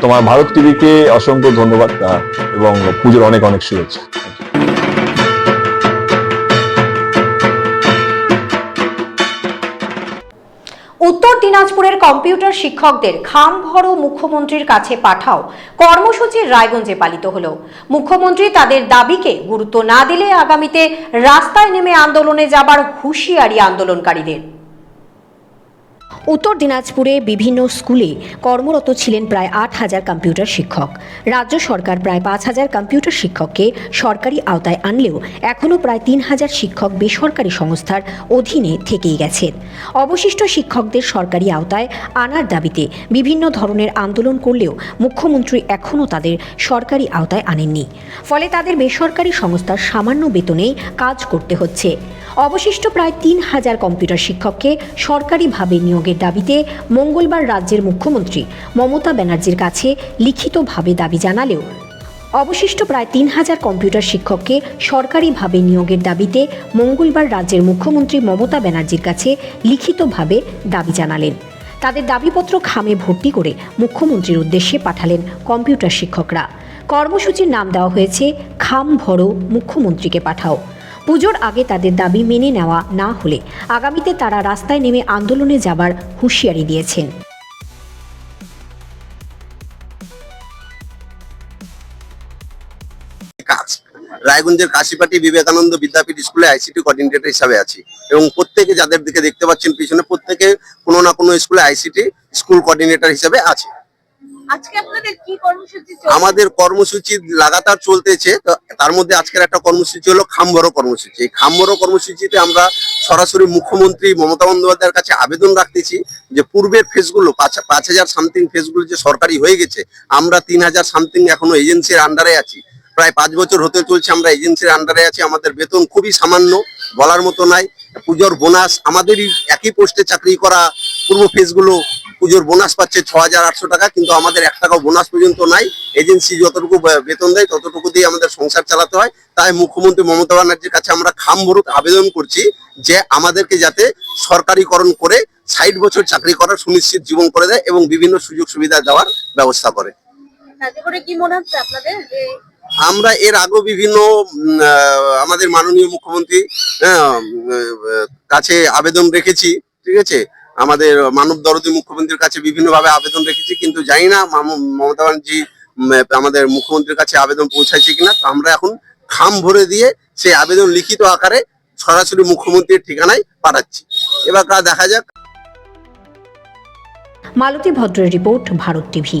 তোমার ভারত টিভিকে অসংখ্য ধন্যবাদ এবং পুজোর অনেক অনেক শুভেচ্ছা। উত্তর দিনাজপুরের কম্পিউটার শিক্ষকদের খাম ভরো মুখ্যমন্ত্রীর কাছে পাঠাও। কর্মসূচি রায়গঞ্জে পালিত হলো। মুখ্যমন্ত্রী তাদের দাবিকে গুরুত্ব না দিলে আগামীতে রাস্তায় নেমে আন্দোলনে যাবার হুঁশিয়ারি আন্দোলনকারীদের। উত্তর দিনাজপুরে বিভিন্ন স্কুলে কর্মরত ছিলেন প্রায় আট হাজার কম্পিউটার শিক্ষক। রাজ্য সরকার প্রায় পাঁচ হাজার কম্পিউটার শিক্ষককে সরকারি আওতায় আনলেও এখনও প্রায় তিন হাজার শিক্ষক বেসরকারি সংস্থার অধীনে থেকেই গেছেন অবশিষ্ট শিক্ষকদের সরকারি আওতায় আনার দাবিতে বিভিন্ন ধরনের আন্দোলন করলেও মুখ্যমন্ত্রী এখনও তাদের সরকারি আওতায় আনেননি। ফলে তাদের বেসরকারি সংস্থার সামান্য বেতনেই কাজ করতে হচ্ছে। অবশিষ্ট প্রায় তিন হাজার কম্পিউটার শিক্ষককে সরকারিভাবে নিয়োগের দাবিতে মঙ্গলবার রাজ্যের মুখ্যমন্ত্রী মমতা ব্যানার্জির কাছে লিখিতভাবে দাবি জানালেও অবশিষ্ট প্রায় তিন হাজার কম্পিউটার শিক্ষককে সরকারিভাবে নিয়োগের দাবিতে মঙ্গলবার রাজ্যের মুখ্যমন্ত্রী মমতা ব্যানার্জির কাছে লিখিতভাবে দাবি জানালেন। তাদের দাবিপত্র খামে ভর্তি করে মুখ্যমন্ত্রীর উদ্দেশ্যে পাঠালেন কম্পিউটার শিক্ষকরা। কর্মসূচির নাম দেওয়া হয়েছে খাম ভরো মুখ্যমন্ত্রীকে পাঠাও। পুজোর আগে তাদের দাবি মেনে নেওয়া না হলে আগামীতে তারা রাস্তায় নেমে আন্দোলনে যাবার হুঁশিয়ারি দিয়েছেন। কাজ। রায়গঞ্জের কাশিপাটি বিবেকানন্দ বিদ্যাপীঠ স্কুলে আইসিটি কোঅর্ডিনেটর হিসাবে আছি এবং প্রত্যেকে যাদের দিকে দেখতে পাচ্ছেন পিছনে প্রত্যেকে কোনো না কোনো স্কুলে আইসিটি স্কুল কোঅর্ডিনেটর হিসাবে আছে। আমাদের কর্মসূচি লাগাতার চলতেছে তার মধ্যে আজকের একটা কর্মসূচি হলো খামবড় কর্মসূচি। এই খামবড় কর্মসূচিতে আমরা সরাসরি মুখ্যমন্ত্রী মমতা বন্দ্যোপাধ্যায়ের কাছে আবেদন রাখতেছি যে পূর্বের ফেসগুলো পাঁচ হাজার সামথিং ফেসগুলো যে সরকারি হয়ে গেছে, আমরা তিন হাজার সামথিং এখনও এজেন্সির আন্ডারে আছি। প্রায় পাঁচ বছর হতে চলছে আমরা এজেন্সির আন্ডারে আছি, আমাদের বেতন খুবই সামান্য, বলার মতো নাই। পুজোর বোনাস আমাদেরই একই পোস্টে চাকরি করা, পূর্ব ফেসগুলো পুজোর বোনাস পাচ্ছে ছ হাজার আটশো টাকা কিন্তু আমাদের এক টাকাও বোনাস পর্যন্ত নাই। এজেন্সি যতটুকু বেতন দেয় ততটুকু দিয়ে আমাদের সংসার চালাতে হয়। তাই মুখ্যমন্ত্রী মমতা ব্যানার্জির কাছে আমরা খাম ভরুক আবেদন করছি যে আমাদেরকে যাতে সরকারিকরণ করে ষাট বছর চাকরি করার সুনিশ্চিত জীবন করে দেয় এবং বিভিন্ন সুযোগ সুবিধা দেওয়ার ব্যবস্থা করে। আমরা এর আগেও বিভিন্ন আমাদের মাননীয় মুখ্যমন্ত্রী কাছে আবেদন রেখেছি ঠিক আছে? আমাদের মানব দরদি মুখ্যমন্ত্রীর কাছে বিভিন্ন ভাবে আবেদন রেখেছি, কিন্তু জানি না মমতা ব্যানার্জি আমাদের মুখ্যমন্ত্রীর কাছে আবেদন পৌঁছাইছে কিনা। তো আমরা এখন খাম ভরে দিয়ে সেই আবেদন লিখিত আকারে সরাসরি মুখ্যমন্ত্রীর ঠিকানায় পাঠাচ্ছি। এবার দেখা যাক। মালতী ভদ্রের রিপোর্ট, ভারত টিভি।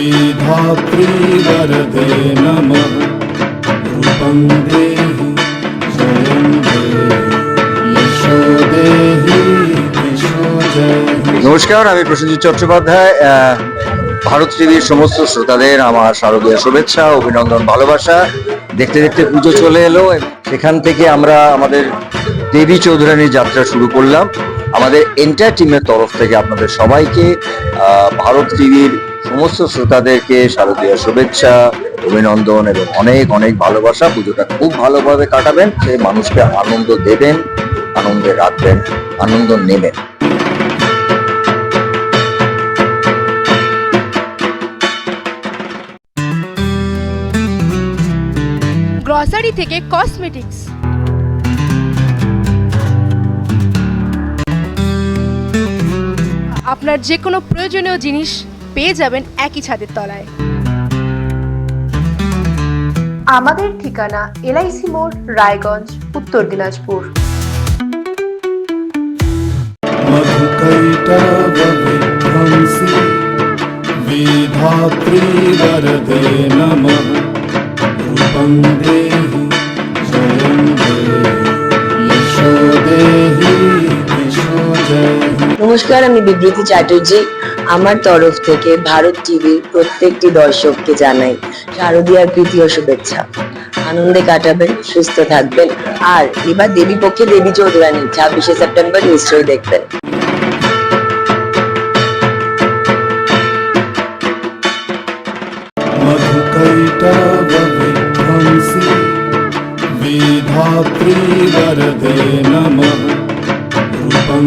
विधात्री वरदे नमः रूपं देहि जयं देहि यशो देहि यशो जयहि নমস্কার আমি প্রসেনজিৎ চট্টোপাধ্যায় আহ, ভারত টিভির সমস্ত শ্রোতাদের আমার শারদীয় শুভেচ্ছা অভিনন্দন ভালোবাসা দেখতে দেখতে পুজো চলে এলো সেখান থেকে আমরা আমাদের দেবী চৌধুরানীর যাত্রা শুরু করলাম আমাদের এন্টার টিমের তরফ থেকে আপনাদের সবাইকে আহ, ভারত টিভির সমস্ত শ্রোতাদেরকে শারদীয় শুভেচ্ছা, অভিনন্দন এবং অনেক অনেক ভালোবাসা। পুজোটা খুব ভালোভাবে কাটাবেন সে মানুষকে আনন্দ দেবেন আনন্দে রাখবেন আনন্দ নেবেন। গ্রসারি থেকে কসমেটিক্স আপনার যে কোনো প্রয়োজনীয় জিনিস পেয়ে যাবেন একই ছাদের তলায় আমাদের ঠিকানা এলআইসি মোড় রায়গঞ্জ উত্তর দিনাজপুর मधुकैटवविध्वंसि विधात्री वरदे नमः रूपं देहि जयं देहि यशो देहि यशो जयहि নমস্কার আমি বিবৃতি চ্যাটার্জি আমার তরফ থেকে ভারত টিভির প্রত্যেকটি দর্শককে জানাই শারদীয়ার প্রীতি ও শুভেচ্ছা আনন্দে কাটাবেন সুস্থ থাকবেন আর এবার দেবী পক্ষে দেবী চৌধুরানী ছাব্বিশে সেপ্টেম্বর নিশ্চয়ই দেখবেন मधुकैटवविध्वंसि वेधात्री वरदे नमः रूपं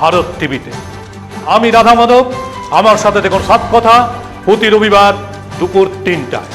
ভারত টিভিতে। আমি রাধা মাধব আমার সাথে দেখুন সাত কথা প্রতি রবিবার দুপুর তিনটায়।